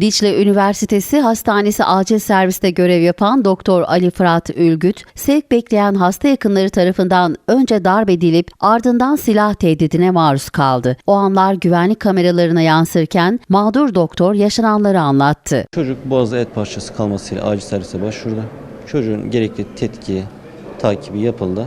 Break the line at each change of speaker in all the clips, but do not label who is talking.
Dicle Üniversitesi Hastanesi acil serviste görev yapan Doktor Ali Fırat Ülgüt, sevk bekleyen hasta yakınları tarafından önce darp edilip ardından silah tehdidine maruz kaldı. O anlar güvenlik kameralarına yansırken mağdur doktor yaşananları anlattı.
Çocuk boğazda et parçası kalmasıyla acil servise başvurdu. Çocuğun gerekli tetki, takibi yapıldı.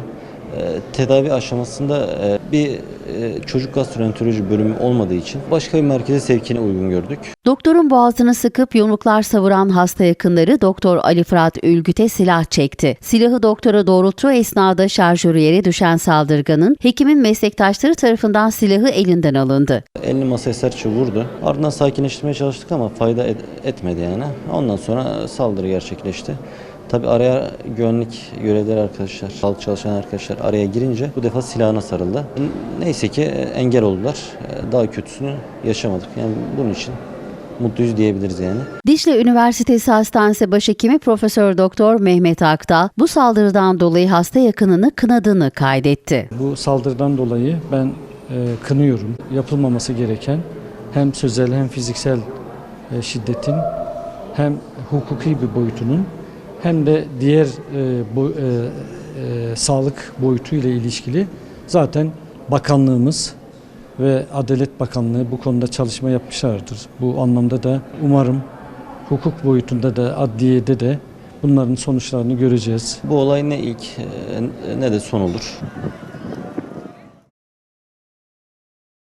Ee, tedavi aşamasında e, bir e, çocuk gastroenteroloji bölümü olmadığı için başka bir merkeze sevkini uygun gördük.
Doktorun boğazını sıkıp yumruklar savuran hasta yakınları Doktor Ali Fırat Ülgüt'e silah çekti. Silahı doktora doğrulttuğu esnada şarjörü yere düşen saldırganın hekimin meslektaşları tarafından silahı elinden alındı.
Elini masaya sertçe vurdu. Ardından sakinleştirmeye çalıştık ama fayda et- etmedi yani. Ondan sonra saldırı gerçekleşti. Tabi araya güvenlik görevlileri arkadaşlar, sağlık çalışan arkadaşlar araya girince bu defa silahına sarıldı. Neyse ki engel oldular. Daha kötüsünü yaşamadık. Yani bunun için mutluyuz diyebiliriz yani.
Dicle Üniversitesi Hastanesi Başhekimi Profesör Doktor Mehmet Akdağ bu saldırıdan dolayı hasta yakınını kınadığını kaydetti.
Bu saldırıdan dolayı ben e, kınıyorum. Yapılmaması gereken hem sözel hem fiziksel e, şiddetin hem hukuki bir boyutunun hem de diğer e, bu, e, e, sağlık boyutu ile ilişkili zaten bakanlığımız ve Adalet Bakanlığı bu konuda çalışma yapmışlardır. Bu anlamda da umarım hukuk boyutunda da adliyede de bunların sonuçlarını göreceğiz.
Bu olay ne ilk e, ne de son olur.